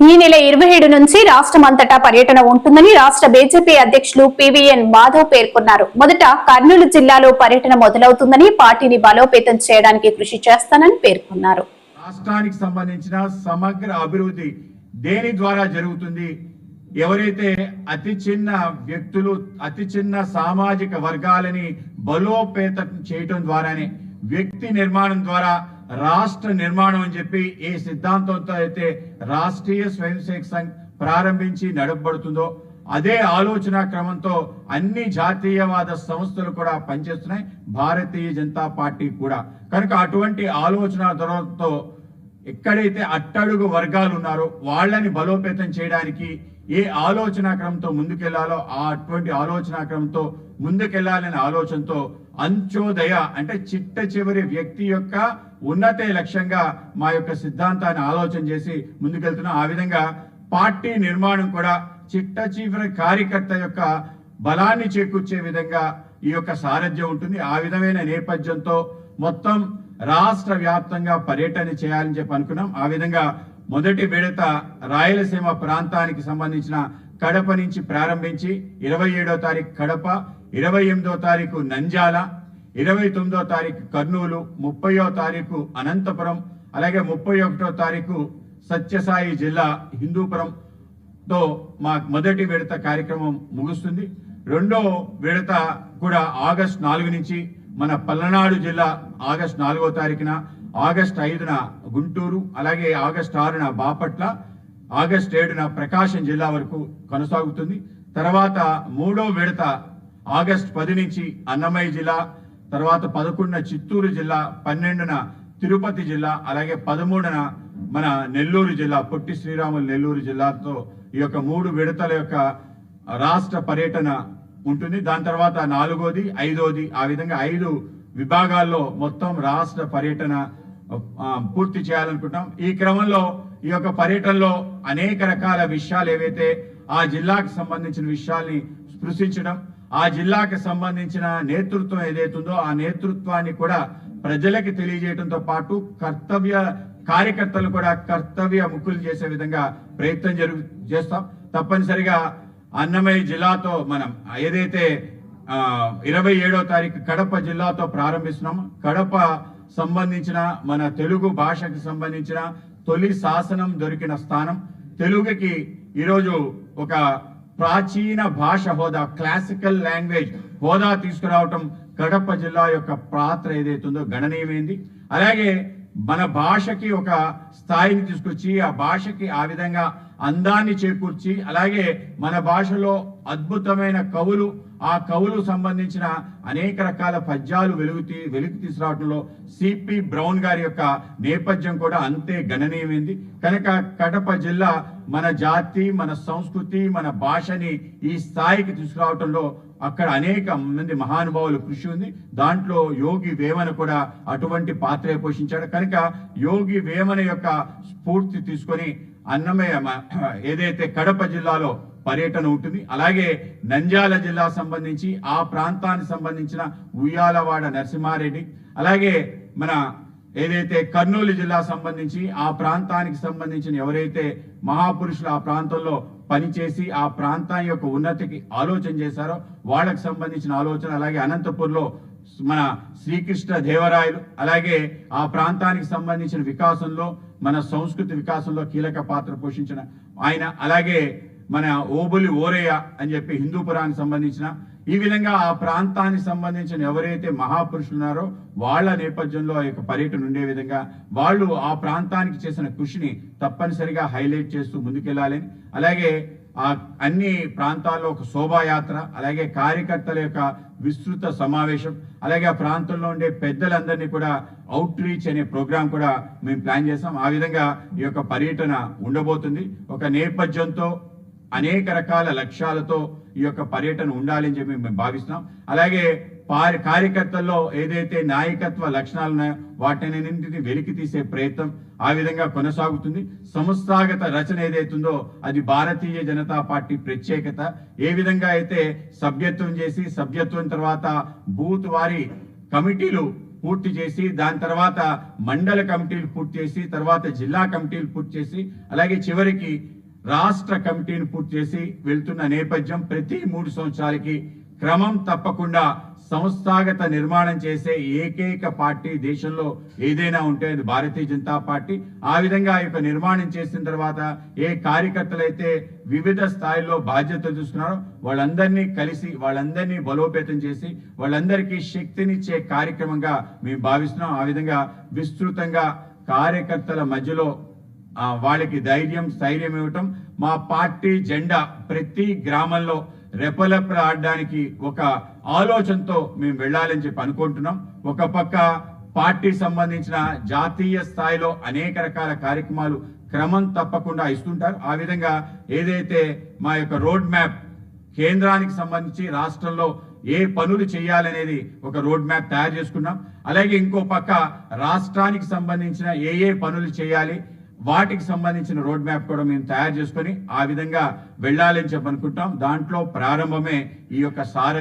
ఈ నెల ఇరవై ఏడు నుంచి రాష్ట్రం అంతటా పర్యటన ఉంటుందని రాష్ట్ర బీజేపీ అధ్యక్షులు పివిఎన్ మాధవ్ పేర్కొన్నారు. మొదట కర్నూలు జిల్లాలో పర్యటన మొదలవుతుందని పార్టీని బలోపేతం చేయడానికి కృషి చేస్తానని పేర్కొన్నారు. రాష్ట్రానికి సంబంధించిన సమగ్ర అభివృద్ధి దేని ద్వారా జరుగుతుంది? ఎవరైతే అతి చిన్న వ్యక్తులు అతి చిన్న సామాజిక వర్గాలని బలోపేతం చేయటం ద్వారానే వ్యక్తి నిర్మాణం ద్వారా రాష్ట్ర నిర్మాణం అని చెప్పి ఏ సిద్ధాంతంతో అయితే రాష్ట్రీయ స్వయం సేవక్ సంఘ్ ప్రారంభించి నడపబడుతుందో అదే ఆలోచన క్రమంతో అన్ని జాతీయవాద సంస్థలు కూడా పనిచేస్తున్నాయి. భారతీయ జనతా పార్టీ కూడా. కనుక అటువంటి ఆలోచన ధోరణితో ఎక్కడైతే అట్టడుగు వర్గాలు ఉన్నారో వాళ్ళని బలోపేతం చేయడానికి ఏ ఆలోచన క్రమంతో ముందుకెళ్ళాలో ఆ అటువంటి ఆలోచన క్రమంతో ముందుకెళ్ళాలనే ఆలోచనతో అంత్యోదయ అంటే చిట్ట చివరి వ్యక్తి యొక్క ఉన్నతే లక్ష్యంగా మా యొక్క సిద్ధాంతాన్ని ఆలోచన చేసి ముందుకెళ్తున్నాం. ఆ విధంగా పార్టీ నిర్మాణం కూడా చిట్ట చివరి కార్యకర్త యొక్క బలాన్ని చేకూర్చే విధంగా ఈ యొక్క సారథ్యం ఉంటుంది. ఆ విధమైన నేపథ్యంతో మొత్తం రాష్ట్ర వ్యాప్తంగా పర్యటన చేయాలని చెప్పి అనుకున్నాం. ఆ విధంగా మొదటి విడత రాయలసీమ ప్రాంతానికి సంబంధించిన కడప నుంచి ప్రారంభించి ఇరవై ఏడో తారీఖు కడప ఇరవై ఎనిమిదో తారీఖు నంజాల ఇరవై తొమ్మిదో తారీఖు కర్నూలు ముప్పయో తారీఖు అనంతపురం అలాగే ముప్పై ఒకటో తారీఖు సత్యసాయి జిల్లా హిందూపురంతో మా మొదటి విడత కార్యక్రమం ముగుస్తుంది. రెండో విడత కూడా ఆగస్ట్ నాలుగు నుంచి మన పల్నాడు జిల్లా ఆగస్ట్ నాలుగో తారీఖున ఆగస్ట్ ఐదున గుంటూరు అలాగే ఆగస్ట్ ఆరున బాపట్ల ఆగస్ట్ ఏడున ప్రకాశం జిల్లా వరకు కొనసాగుతుంది. తర్వాత మూడో విడత ఆగస్ట్ పది నుంచి అన్నమయ్య జిల్లా తర్వాత పదకొండున చిత్తూరు జిల్లా పన్నెండున తిరుపతి జిల్లా అలాగే పదమూడున మన నెల్లూరు జిల్లా పొట్టి శ్రీరాములు నెల్లూరు జిల్లాతో ఈ యొక్క మూడు విడతల యొక్క రాష్ట్ర పర్యటన ఉంటుంది. దాని తర్వాత నాలుగోది ఐదోది ఆ విధంగా ఐదు విభాగాల్లో మొత్తం రాష్ట్ర పర్యటన పూర్తి చేయాలనుకుంటాం ఈ క్రమంలో ఈ యొక్క పర్యటనలో అనేక రకాల విషయాలు ఏవైతే ఆ జిల్లాకు సంబంధించిన విషయాల్ని స్పృశించడం ఆ జిల్లాకు సంబంధించిన నేతృత్వం ఏదైతుందో ఆ నేతృత్వాన్ని కూడా ప్రజలకి తెలియజేయడంతో పాటు కర్తవ్య కార్యకర్తలు కూడా కర్తవ్య ముక్కులు చేసే విధంగా ప్రయత్నం జరుగు చేస్తాం. తప్పనిసరిగా అన్నమయ్య జిల్లాతో మనం ఏదైతే ఇరవై ఏడో తారీఖు కడప జిల్లాతో ప్రారంభిస్తున్నాము కడప సంబంధించిన మన తెలుగు భాషకు సంబంధించిన తొలి శాసనం దొరికిన స్థానం. తెలుగుకి ఈరోజు ఒక ప్రాచీన భాష హోదా క్లాసికల్ లాంగ్వేజ్ హోదా తీసుకురావటం కడప జిల్లా యొక్క పాత్ర ఏదైతుందో గణనీయమైంది. అలాగే మన భాషకి ఒక స్థాయిని తీసుకొచ్చి ఆ భాషకి ఆ విధంగా అందాన్ని చేకూర్చి అలాగే మన భాషలో అద్భుతమైన కవులు ఆ కవులు సంబంధించిన అనేక రకాల పద్యాలు వెలుగుతి వెలుగు తీసుకురావడంలో సిపి బ్రౌన్ గారి యొక్క నేపథ్యం కూడా అంతే గణనీయమైంది. కనుక కడప జిల్లా మన జాతి మన సంస్కృతి మన భాషని ఈ స్థాయికి తీసుకురావడంలో అక్కడ అనేక మంది మహానుభావులు కృషి ఉంది. దాంట్లో యోగి వేమన కూడా అటువంటి పాత్ర పోషించాడు. కనుక యోగి వేమన యొక్క స్ఫూర్తి తీసుకొని అన్నమయ్య ఏదైతే కడప జిల్లాలో పర్యటన ఉంటుంది అలాగే నంద్యాల జిల్లా సంబంధించి ఆ ప్రాంతానికి సంబంధించిన ఉయ్యాలవాడ నరసింహారెడ్డి అలాగే మన ఏదైతే కర్నూలు జిల్లా సంబంధించి ఆ ప్రాంతానికి సంబంధించిన ఎవరైతే మహాపురుషులు ఆ ప్రాంతంలో పనిచేసి ఆ ప్రాంతం యొక్క ఉన్నతికి ఆలోచన చేశారో వాళ్ళకి సంబంధించిన ఆలోచన అలాగే అనంతపూర్లో మన శ్రీకృష్ణ దేవరాయలు అలాగే ఆ ప్రాంతానికి సంబంధించిన వికాసంలో మన సంస్కృతి వికాసంలో కీలక పాత్ర పోషించిన ఆయన అలాగే మన ఓబులి ఓరయ్య అని చెప్పి హిందూపురానికి సంబంధించిన ఈ విధంగా ఆ ప్రాంతానికి సంబంధించిన ఎవరైతే మహాపురుషులు ఉన్నారో వాళ్ళ నేపథ్యంలో ఆ యొక్క పర్యటన ఉండే విధంగా వాళ్ళు ఆ ప్రాంతానికి చేసిన కృషిని తప్పనిసరిగా హైలైట్ చేస్తూ ముందుకెళ్ళాలని అలాగే ఆ అన్ని ప్రాంతాల్లో ఒక శోభాయాత్ర అలాగే కార్యకర్తల యొక్క విస్తృత సమావేశం అలాగే ఆ ప్రాంతంలో ఉండే పెద్దలందరినీ కూడా అవుట్ రీచ్ అనే ప్రోగ్రాం కూడా మేము ప్లాన్ చేసాం. ఆ విధంగా ఈ యొక్క పర్యటన ఉండబోతుంది. ఒక నేపథ్యంతో అనేక రకాల లక్ష్యాలతో ఈ యొక్క పర్యటన ఉండాలని చెప్పి మేము భావిస్తున్నాం. అలాగే పారి కార్యకర్తల్లో ఏదైతే నాయకత్వ లక్షణాలు ఉన్నాయో వాటిని వెలికి తీసే ప్రయత్నం ఆ విధంగా కొనసాగుతుంది. సంస్థాగత రచన ఏదైతుందో అది భారతీయ జనతా పార్టీ ప్రత్యేకత. ఏ విధంగా అయితే సభ్యత్వం చేసి సభ్యత్వం తర్వాత బూత్ వారి కమిటీలు పూర్తి చేసి దాని తర్వాత మండల కమిటీలు పూర్తి చేసి తర్వాత జిల్లా కమిటీలు పూర్తి చేసి అలాగే చివరికి రాష్ట్ర కమిటీని పూర్తి చేసి వెళ్తున్న నేపథ్యం ప్రతి మూడు సంవత్సరాలకి క్రమం తప్పకుండా సంస్థాగత నిర్మాణం చేసే ఏకైక పార్టీ దేశంలో ఏదైనా ఉంటే అది భారతీయ జనతా పార్టీ. ఆ విధంగా ఆ యొక్క నిర్మాణం చేసిన తర్వాత ఏ కార్యకర్తలు అయితే వివిధ స్థాయిలో బాధ్యతలు చూస్తున్నారో వాళ్ళందరినీ కలిసి వాళ్ళందరినీ బలోపేతం చేసి వాళ్ళందరికీ శక్తినిచ్చే కార్యక్రమంగా మేము భావిస్తున్నాం. ఆ విధంగా విస్తృతంగా కార్యకర్తల మధ్యలో వాళ్ళకి ధైర్యం స్థైర్యం ఇవ్వటం మా పార్టీ జెండా ప్రతి గ్రామంలో రెపరెపలాడడానికి ఒక ఆలోచనతో మేము వెళ్ళాలని చెప్పి అనుకుంటున్నాం. ఒక పక్క పార్టీ సంబంధించిన జాతీయ స్థాయిలో అనేక రకాల కార్యక్రమాలు క్రమం తప్పకుండా ఇస్తుంటారు. ఆ విధంగా ఏదైతే మా యొక్క రోడ్ మ్యాప్ కేంద్రానికి సంబంధించి రాష్ట్రంలో ఏ పనులు చేయాలనేది ఒక రోడ్ మ్యాప్ తయారు చేసుకున్నాం. అలాగే ఇంకో పక్క రాష్ట్రానికి సంబంధించిన ఏ ఏ పనులు చేయాలి వాటికి సంబంధించిన రోడ్ మ్యాప్ కూడా మేము తయారు చేసుకొని ఆ విధంగా వెళ్ళాలని చెప్పనుకుంటాం. దాంట్లో ప్రారంభమే ఈ యొక్క సార